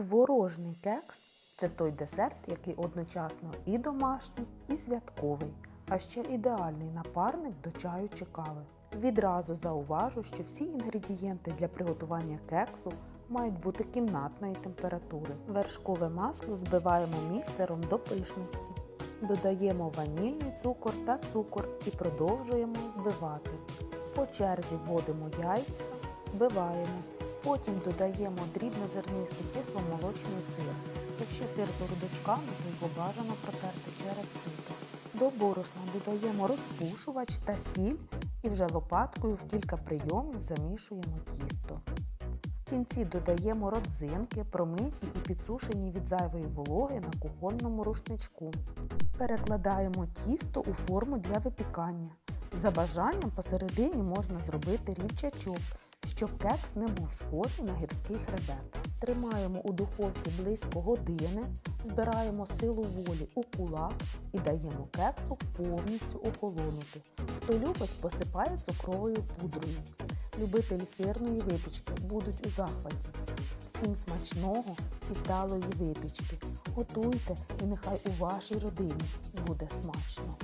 Творожний кекс це той десерт, який одночасно і домашній, і святковий, а ще ідеальний напарник до чаю чи кави. Відразу зауважу, що всі інгредієнти для приготування кексу мають бути кімнатної температури. Вершкове масло збиваємо міксером до пишності. Додаємо ванільний цукор та цукор і продовжуємо збивати. По черзі вводимо яйця, збиваємо. Потім додаємо дрібнозернистий кисломолочний сир. Якщо сир з грудочками, то його бажано протерти через сито. До борошна додаємо розпушувач та сіль і вже лопаткою в кілька прийомів замішуємо тісто. В кінці додаємо родзинки, промиті і підсушені від зайвої вологи на кухонному рушничку. Перекладаємо тісто у форму для випікання. За бажанням посередині можна зробити рівчачок, щоб кекс не був схожий на гірський хребет. Тримаємо у духовці близько години, збираємо силу волі у кулак і даємо кексу повністю охолонути. Хто любить, посипає цукровою пудрою. Любителі сирної випічки будуть у захваті. Всім смачного і вдалої випічки. Готуйте і нехай у вашій родині буде смачно.